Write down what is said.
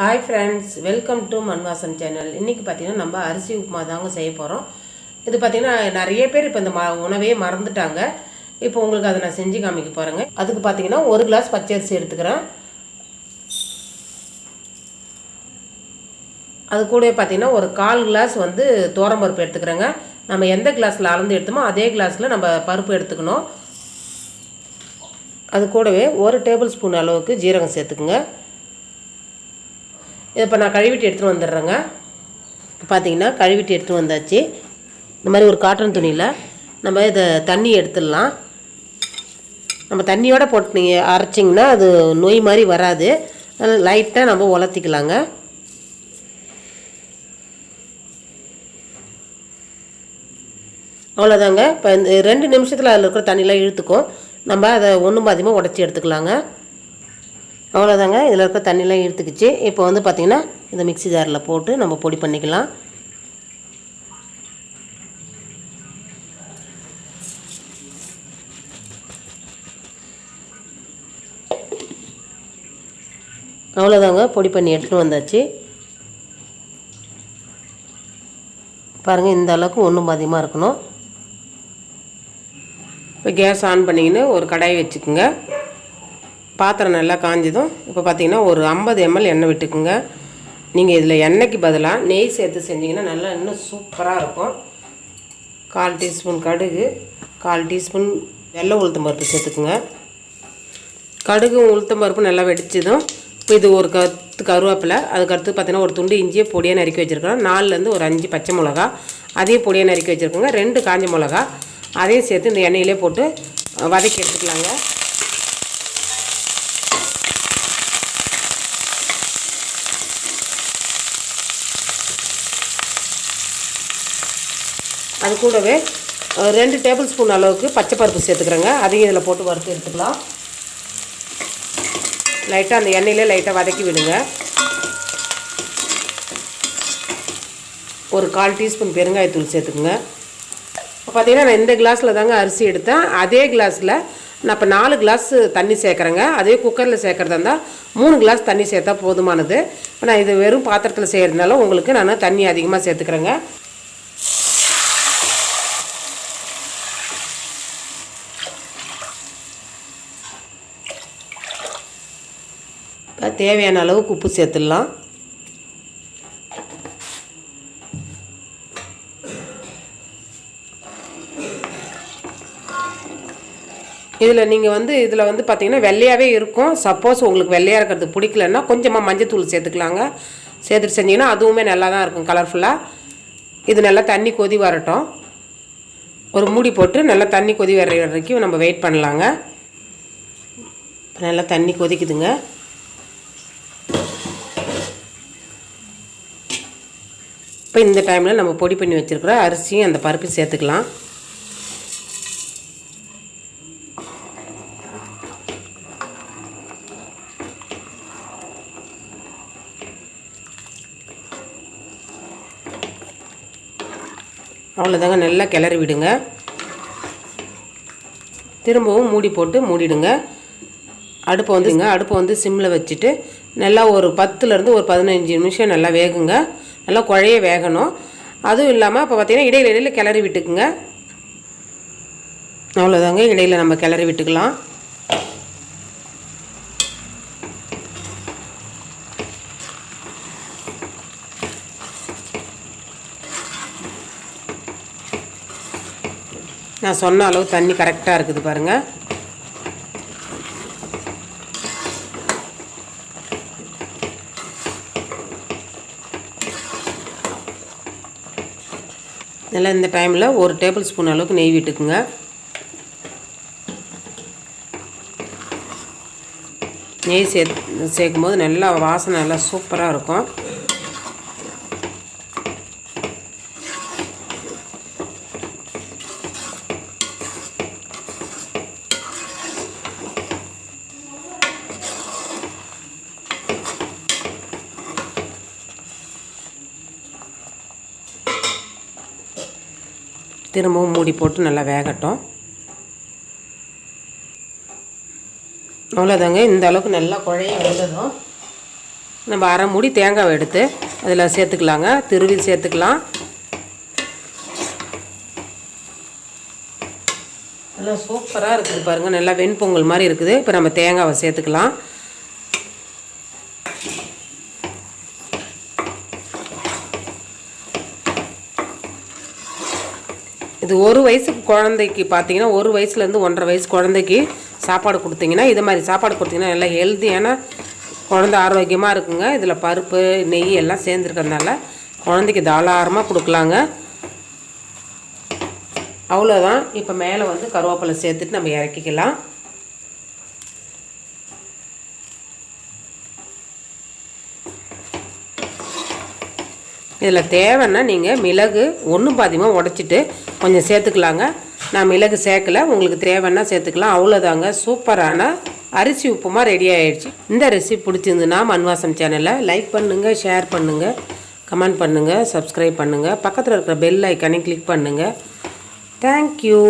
Hi friends welcome to Manvasan channel இன்றைக்கி பார்த்தீங்கன்னா நம்ம அரிசி உப்புமா தாங்க செய்ய போகிறோம் இது பார்த்தீங்கன்னா நிறைய பேர் இப்போ இந்த ம உணவே மறந்துட்டாங்க. இப்போ உங்களுக்கு அதை நான் செஞ்சு காமிக்க போகிறேங்க அதுக்கு பார்த்தீங்கன்னா ஒரு கிளாஸ் பச்சரிசி எடுத்துக்கிறேன். அது கூட பார்த்தீங்கன்னா ஒரு கால் கிளாஸ் வந்து பருப்பு எடுத்துக்கிறேங்க. நம்ம எந்த கிளாஸில் அளந்து எடுத்தோமோ அதே கிளாஸில் நம்ம பருப்பு எடுத்துக்கணும். அது கூடவே ஒரு டேபிள் ஸ்பூன் அளவுக்கு ஜீரகம் சேர்த்துக்குங்க. இப்போ நான் கழுவிட்டு எடுத்துகிட்டு வந்துடுறேங்க. இப்போ பார்த்தீங்கன்னா கழுவிட்டு எடுத்துகிட்டு வந்தாச்சு. இந்த மாதிரி ஒரு காட்டன் துணியில் நம்ம இதை தண்ணி எடுத்துடலாம். நம்ம தண்ணியோட போட்டு நீங்கள் அரைச்சிங்கன்னா அது நோய் மாதிரி வராது. அதனால் லைட்டாக நம்ம உலர்த்திக்கலாங்க. அவ்வளோதாங்க இப்போ இந்த ரெண்டு நிமிஷத்தில் அதில் இருக்கிற தண்ணியெலாம் இழுத்துக்கும். நம்ம அதை ஒன்றும் பாதியமாக உடச்சி எடுத்துக்கலாங்க. அவ்வளோதாங்க இதில் இருக்க தண்ணிலாம் இழுத்துக்குச்சு. இப்போ வந்து பார்த்திங்கன்னா இந்த மிக்ஸி ஜாரில் போட்டு நம்ம பொடி பண்ணிக்கலாம். அவ்வளோதாங்க பொடி பண்ணி எடுத்துகிட்டு வந்தாச்சு. பாருங்கள் இந்த அளவுக்கு ஒன்றும் பாதியமாக இருக்கணும். இப்போ கேஸ் ஆன் பண்ணிக்கின்னு ஒரு கடாய் வச்சுக்கோங்க. பாத்திரம் நல்லா காஞ்சதும் இப்போ பார்த்தீங்கன்னா ஒரு ஐம்பது எம்எல் எண்ணெய் விட்டுக்குங்க. நீங்கள் இதில் எண்ணெய்க்கு பதிலாக நெய் சேர்த்து செஞ்சிங்கன்னா நல்லா இன்னும் சூப்பராக இருக்கும். கால் டீஸ்பூன் கடுகு கால் டீஸ்பூன் வெள்ளை உளுத்தம் பருப்பு சேர்த்துக்குங்க. கடுகு உளுத்தம் பருப்பு நல்லா வெடிச்சதும் இப்போ இது ஒரு கத்து கருவேப்பிலை. அதுக்கடுத்து பார்த்தீங்கன்னா ஒரு துண்டு இஞ்சியை பொடியாக நறுக்கி வச்சுருக்கோம் நாலுலேருந்து ஒரு அஞ்சு பச்சை மிளகா. அதையும் பொடியாக நறுக்கி வச்சுருக்கோங்க. ரெண்டு காஞ்ச மிளகா. அதையும் சேர்த்து இந்த எண்ணெயிலே போட்டு வதக்கி எடுத்துக்கலாங்க. அது கூடவே ரெண்டு டேபிள் ஸ்பூன் அளவுக்கு பச்சை பருப்பு சேர்த்துக்கிறேங்க. அதையும் இதில் போட்டு வறுத்து எடுத்துக்கலாம். லைட்டாக அந்த எண்ணெயிலே லைட்டாக வதக்கி விடுங்க. ஒரு கால் டீஸ்பூன் பெருங்காயத்தூள் சேர்த்துக்குங்க. இப்போ பார்த்தீங்கன்னா நான் இந்த கிளாஸில் தாங்க அரிசி எடுத்தேன். அதே கிளாஸில் நான் இப்போ நாலு கிளாஸ் தண்ணி சேர்க்குறேங்க. அதே குக்கரில் சேர்க்குறதா இருந்தால் மூணு கிளாஸ் தண்ணி சேர்த்தா போதுமானது. இப்போ நான் இது வெறும் பாத்திரத்தில் செய்கிறதுனால உங்களுக்கு நான் தண்ணி அதிகமாக சேர்த்துக்கிறேங்க. இப்போ தேவையான அளவுக்கு உப்பு சேர்த்துடலாம். இதில் நீங்கள் வந்து இதில் வந்து பார்த்தீங்கன்னா வெள்ளையாகவே இருக்கும். சப்போஸ் உங்களுக்கு வெள்ளையாக இருக்கிறது பிடிக்கலன்னா கொஞ்சமாக மஞ்சத்தூள் சேர்த்துக்கலாங்க. சேர்த்துட்டு செஞ்சிங்கன்னா அதுவுமே நல்லா தான் இருக்கும் கலர்ஃபுல்லாக இது நல்லா தண்ணி கொதி வரட்டும். ஒரு மூடி போட்டு நல்லா தண்ணி கொதி வர வரைக்கும் நம்ம வெயிட் பண்ணலாங்க. நல்லா தண்ணி கொதிக்குதுங்க. இப்போ இந்த டைமில் நம்ம பொடி பண்ணி வச்சுருக்கிற அரிசியும் அந்த பருப்பையும் சேர்த்துக்கலாம். அவ்வளோதாங்க நல்லா கிளறி விடுங்க. திரும்பவும் மூடி போட்டு மூடிடுங்க. அடுப்பை வந்துங்க அடுப்பை வந்து சிம்மில் வச்சுட்டு நல்லா ஒரு பத்துலேருந்து ஒரு பதினஞ்சு நிமிஷம் நல்லா வேகுங்க. நல்லா குழைய வேகணும். அதுவும் இல்லாமல் இப்போ பார்த்திங்கன்னா இடையில இடையில கிளறி விட்டுக்குங்க. அவ்வளோதாங்க இடையில நம்ம கிளறி விட்டுக்கலாம். நான் சொன்ன அளவு தண்ணி கரெக்டாக இருக்குது பாருங்கள் நல்லா இந்த டைமில் ஒரு டேபிள் ஸ்பூன் அளவுக்கு நெய் விட்டுக்குங்க. நெய் சே சேர்க்கும் போது நல்லா வாசனை நல்லா சூப்பராக இருக்கும். திரும்பவும் மூடி போட்டு நல்லா வேகட்டும். அவ்வளோதாங்க இந்த அளவுக்கு நல்லா குழைய வந்ததும் நம்ம அரை மூடி தேங்காவை எடுத்து அதில் சேர்த்துக்கலாங்க. திருவி சேர்த்துக்கலாம். நல்லா சூப்பராக இருக்குது பாருங்கள் நல்லா வெண்பொங்கல் மாதிரி இருக்குது. இப்போ நம்ம தேங்காவை சேர்த்துக்கலாம். இது ஒரு வயசு குழந்தைக்கு பார்த்தீங்கன்னா ஒரு வயசுலேருந்து ஒன்றரை வயசு குழந்தைக்கு சாப்பாடு கொடுத்தீங்கன்னா இது மாதிரி சாப்பாடு கொடுத்தீங்கன்னா நல்லா ஹெல்த்தியான குழந்த ஆரோக்கியமாக இருக்குங்க. இதில் பருப்பு நெய் எல்லாம் சேர்ந்துருக்கறதுனால குழந்தைக்கு தாராளமாக கொடுக்கலாங்க. அவ்வளோதான் இப்போ மேலே வந்து கருவேப்பிலை சேர்த்துட்டு நம்ம இறக்கிக்கலாம். இதில் தேவைன்னா நீங்கள் மிளகு ஒன்று பாதியமாக உடச்சிட்டு கொஞ்சம் சேர்த்துக்கலாங்க. நான் மிளகு சேர்க்கல உங்களுக்கு தேவைன்னா சேர்த்துக்கலாம். அவ்வளோதாங்க. சூப்பரான அரிசி உப்புமா ரெடி ஆகிடுச்சி இந்த ரெசிபி பிடிச்சிருந்துன்னா மண்வாசம் சேனலை லைக் பண்ணுங்கள் ஷேர் பண்ணுங்கள் கமெண்ட் பண்ணுங்கள் சப்ஸ்கிரைப் பண்ணுங்கள் பக்கத்தில் இருக்கிற பெல் ஐக்கானே கிளிக் பண்ணுங்கள் தேங்க்யூ